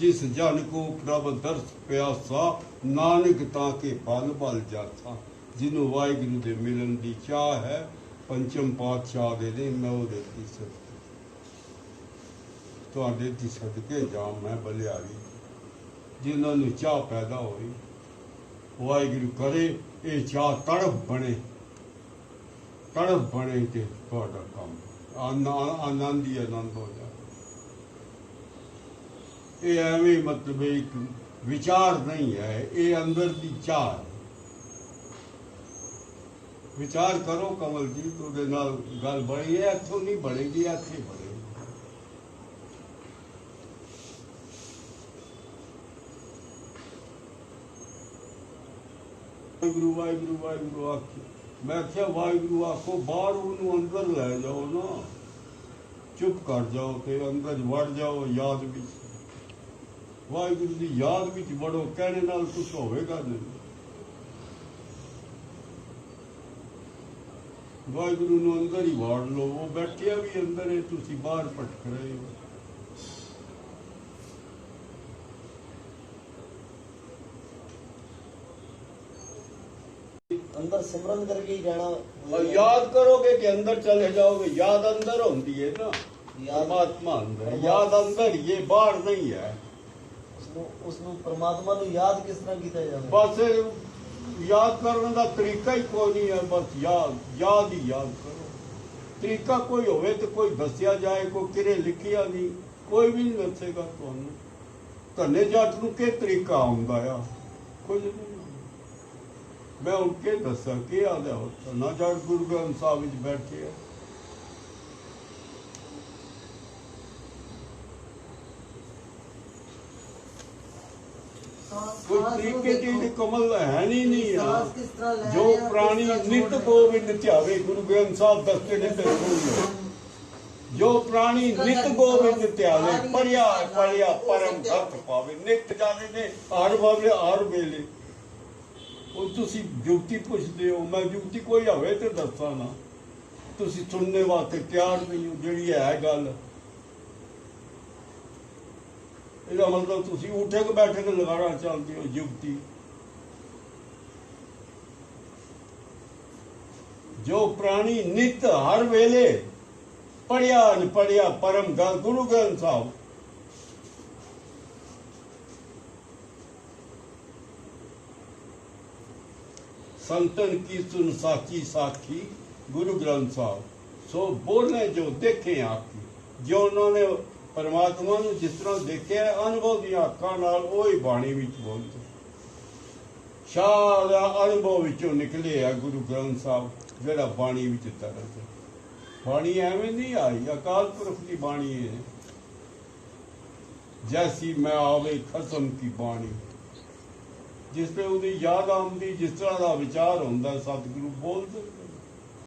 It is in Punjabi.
ਜਿਸ ਜਨ ਕੋ ਪ੍ਰਭ ਦਰਸ ਪਿਆਸਾ, ਨਾਨਕ ਤਾਂ ਕੇ ਫਲ ਬਲ ਜਾਤਾ ਜਿਹਨੂੰ ਵਾਹਿਗੁਰੂ ਦੇ ਮਿਲਣ ਦੀ ਚਾਹ ਹੈ, ਪੰਚਮ ਪਾਤਸ਼ਾਹ ਦੇ ਨੇ, ਮੈਂ ਉਹਦੇ ਦੀ ਸਦਕੇ ਤੁਹਾਡੇ ਦੀ ਸਦਕੇ ਜਾ ਮੈਂ ਬਲਿਆਰੀ। ਜਿਨ੍ਹਾਂ ਨੂੰ ਚਾਹ ਪੈਦਾ ਹੋਈ, ਵਾਹਿਗੁਰੂ ਕਰੇ, ਇਹ ਚਾਹ ਤੜਫ ਬਣੇ। ਤੜਫ ਬਣੇ ਤੇ ਤੁਹਾਡਾ ਕੰਮ। ਆਨੰਦ ਹੀ ਆਨੰਦ ਹੋ ਜਾ ਇਹ ਐਵੇਂ ਮਤਲਬ ਇੱਕ ਵਿਚਾਰ ਨਹੀਂ ਹੈ, ਇਹ ਅੰਦਰ ਦੀ ਚਾਹ ਹੈ। ਵਿਚਾਰ ਕਰੋ ਕਮਲ ਜੀ ਤੁਹਾਡੇ ਨਾਲ ਗੱਲ ਬਣੀ ਹੈ, ਇੱਥੋਂ ਨਹੀਂ ਬਣੇਗੀ, ਇੱਥੇ ਬਣੇਗੀ। ਵਾਹਿਗੁਰੂ ਵਾਹਿਗੁਰੂ ਵਾਹਿਗੁਰੂ ਆਖੀ। ਮੈਂ ਕਿਹਾ, ਵਾਹਿਗੁਰੂ ਆਖੋ, ਬਾਹਰ ਉਹਨੂੰ ਅੰਦਰ ਲੈ ਜਾਓ ਨਾ। ਚੁੱਪ ਕਰ ਜਾਓ ਤੇ ਅੰਦਰ ਵੜ ਜਾਓ, ਯਾਦ ਵਿੱਚ। ਵਾਹਿਗੁਰੂ ਦੀ ਯਾਦ ਵਿੱਚ ਵੜੋ ਕਹਿਣੇ ਨਾਲ ਕੁਝ ਹੋਵੇਗਾ ਨਹੀਂ। ਵਾਹਿਗੁਰੂ ਨੂੰ ਅੰਦਰ ਹੀ ਵਾੜ ਲਓ ਉਹ ਬੈਠਿਆ ਵੀ ਅੰਦਰ ਹੈ ਤੁਸੀਂ ਬਾਹਰ ਭਟਕ ਰਹੇ ਹੋ। ਅੰਦਰ ਸਿਮਰਨ ਕਰਕੇ ਹੀ ਜਾਣਾ। ਯਾਦ ਕਰੋਗੇ ਕਿ ਅੰਦਰ ਚਲੇ ਜਾਓਗੇ ਯਾਦ ਅੰਦਰ ਹੁੰਦੀ ਹੈ ਨਾ। ਯਾਦ ਪਰਮਾਤਮਾ ਅੰਦਰ। ਯਾਦ ਅੰਦਰ ਹੀ ਹੈ ਬਾਹਰ ਨਹੀਂ ਹੈ। ਉਸਨੂੰ ਉਸਨੂੰ ਪਰਮਾਤਮਾ ਨੂੰ ਯਾਦ ਕਿਸ ਤਰ੍ਹਾਂ ਕੀਤਾ ਜਾਵੇ? ਬਸ ਯਾਦ ਕਰਨ ਦਾ ਤਰੀਕਾ ਹੀ ਕੋਈ ਨਹੀਂ ਹੈ, ਬਸ ਯਾਦ ਯਾਦ ਹੀ ਯਾਦ ਕਰੋ। ਤਰੀਕਾ ਕੋਈ ਹੋਵੇ ਤੇ ਕੋਈ ਦੱਸਿਆ ਜਾਏ, ਕੋਈ ਕਿਰੇ ਲਿਖਿਆ ਨਹੀਂ, ਕੋਈ ਵੀ ਨਹੀਂ ਦੱਸੇਗਾ ਤੁਹਾਨੂੰ। ਧੰਨੇ ਜੱਟ ਨੂੰ ਕੀ ਤਰੀਕਾ ਆਉਂਦਾ ਆ? ਕੁਝ ਨਹੀਂ ਮੈਂ ਉਹ ਕੇ ਦੱਸਾਂ ਕੀ ਆਦਾ ਹੋ ਨਾ ਜੱਟ ਗੁਰੂ ਗ੍ਰੰਥ ਸਾਹਿਬ ਵਿੱਚ ਬੈਠੇ ਆ। ਕੋਈ ਤਰੀਕੇ ਦੀ ਕਮਲ ਹੈ ਨਹੀਂ ਨਹੀਂ ਆ। ਜੋ ਪ੍ਰਾਣੀ ਨਿਤ ਗੋਬਿੰਦ ਧਿਆਵੇ ਗੁਰੂ ਗ੍ਰੰਥ ਸਾਹਿਬ ਦੱਸਦੇ ਨੇ ਤੇ ਜੋ ਪ੍ਰਾਣੀ ਨਿਤ ਗੋਬਿੰਦ ਧਿਆਵੇ ਪਰਿਆ ਪਰਿਆ ਪਰਮ ਧਰਤ ਪਾਵੇ ਨਿਤ ਜਾਣੇ ਨੇ ਹਰ ਵੇਲੇ ਹਰ ਵੇਲੇ। ਉਹ ਤੁਸੀਂ ਜੁਗਤੀ ਪੁੱਛਦੇ ਹੋ ਮੈਂ ਜੁਗਤੀ ਕੋਈ ਹੋਵੇ ਤੇ ਦੱਸਾਂ ਨਾ। ਤੁਸੀਂ ਸੁਣਨੇ ਵਾਸਤੇ ਤਿਆਰ ਨਹੀਂ ਹੋ ਜਿਹੜੀ ਹੈ ਗੱਲ। ਇਹਦਾ ਮਤਲਬ ਤੁਸੀਂ ਉਠੇ ਕੇ ਬੈਠੇ ਕੇ ਲਗਾਣਾ ਚਾਹੁੰਦੇ ਹੋ ਜੁਗਤੀ ਜੋ ਪ੍ਰਾਣੀ ਨਿਤ ਹਰ ਵੇਲੇ ਪੜਿਆ ਨ ਪੜਿਆ ਪਰਮ ਗਲ ਗੁਰੂ ਗ੍ਰੰਥ ਸਾਹਿਬ। ਸੰਤਨ ਕੀ ਸੁਨ ਸਾਚੀ ਸਾਖੀ, ਗੁਰੂ ਗ੍ਰੰਥ ਸਾਹਿਬ। ਸੋ ਬੋਲਨੇ ਜੋ ਦੇਖੇ ਆਪਕੀ ਜੋ ਉਹਨਾਂ ਨੇ ਪਰਮਾਤਮਾ ਨੂੰ ਜਿਸ ਤਰ੍ਹਾਂ ਦੇਖਿਆ, ਅਨੁਭਵ ਦੀਆਂ ਅੱਖਾਂ ਨਾਲ ਉਹ ਹੀ ਬਾਣੀ ਵਿੱਚ ਬੋਲਦੇ। ਸਾਰਾ ਅਨੁਭਵ ਵਿੱਚੋਂ ਨਿਕਲੇ ਆ ਗੁਰੂ ਗ੍ਰੰਥ ਸਾਹਿਬ, ਜਿਹੜਾ ਬਾਣੀ ਵਿੱਚ ਤਰਸ ਬਾਣੀ ਐਵੇਂ ਨਹੀਂ ਆਈ, ਅਕਾਲ ਪੁਰਖ ਦੀ ਬਾਣੀ ਹੈ। ਜੈਸੀ ਮੈਂ ਆਵੇ ਖਸਮ ਕੀ ਬਾਣੀ। ਜਿਸ ਤੇ ਉਹਦੀ ਯਾਦ ਆਉਂਦੀ, ਜਿਸ ਤਰ੍ਹਾਂ ਦਾ ਵਿਚਾਰ ਹੁੰਦਾ, ਸਤਿਗੁਰੂ ਬੋਲਦੇ।